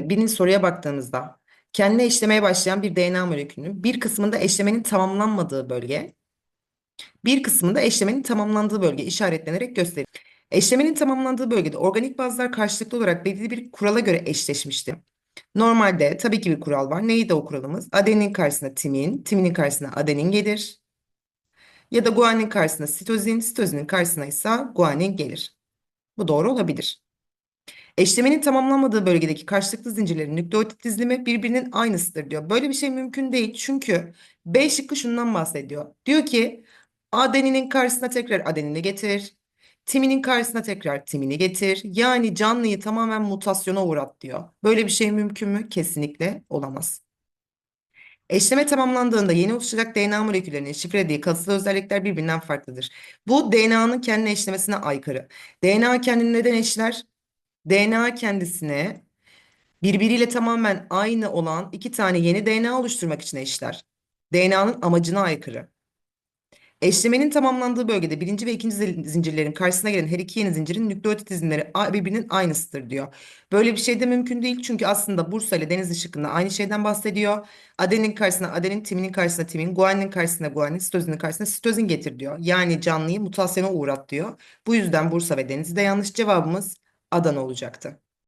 Şimdi birinci soruya baktığımızda kendine eşlemeye başlayan bir DNA molekülünün bir kısmında eşlemenin tamamlanmadığı bölge, bir kısmında eşlemenin tamamlandığı bölge işaretlenerek gösterilir. Eşlemenin tamamlandığı bölgede organik bazlar karşılıklı olarak belirli bir kurala göre eşleşmiştir. Normalde tabii ki bir kural var. Neydi o kuralımız? Adenin karşısına timin, timinin karşısına adenin gelir. Ya da guanin karşısına sitozin, sitozinin karşısına ise guanin gelir. Bu doğru olabilir. Eşlemenin tamamlanmadığı bölgedeki karşılıklı zincirlerin nükleotit dizilimi birbirinin aynısıdır diyor. Böyle bir şey mümkün değil çünkü B şıkkı şundan bahsediyor. Diyor ki adeninin karşısına tekrar adenini getir. Timinin karşısına tekrar timini getir. Yani canlıyı tamamen mutasyona uğrat diyor. Böyle bir şey mümkün mü? Kesinlikle olamaz. Eşleme tamamlandığında yeni oluşacak DNA moleküllerinin şifrelediği kalıtsal özellikler birbirinden farklıdır. Bu DNA'nın kendine eşlemesine aykırı. DNA kendini neden eşler? DNA kendisine birbiriyle tamamen aynı olan iki tane yeni DNA oluşturmak için eşler. DNA'nın amacına aykırı. Eşlemenin tamamlandığı bölgede birinci ve ikinci zincirlerin karşısına gelen her iki yeni zincirin nükleotit dizilimleri a- birbirinin aynısıdır diyor. Böyle bir şey de mümkün değil çünkü aslında Bursa ile Denizli şıkkında aynı şeyden bahsediyor. Adenin karşısına adenin, timinin karşısına timin, guaninin karşısına guanin, sitozinin karşısına sitozin getir diyor. Yani canlıyı mutasyona uğrat diyor. Bu yüzden Bursa ve Denizli'de yanlış cevabımız Adana olacaktı.